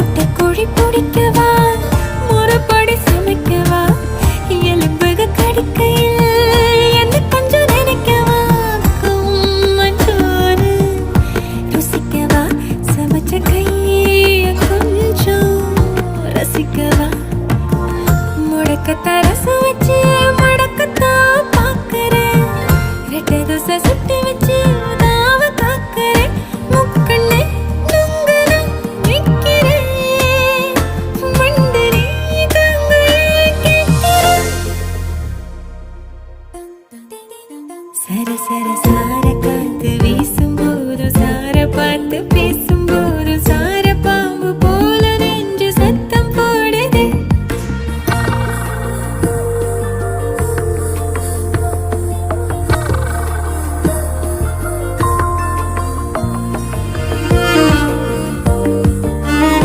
முட்டை குழி பிடிக்கவா? முறைப்படி சமைக்கவா? எலும்புக கடிக்கையில் என்ன கொஞ்சம் நினைக்கவா? மஞ்சோறு ருசிக்கவா? சமைச்ச கையை கொஞ்சம் ரசிக்கவா? sere sere sare kare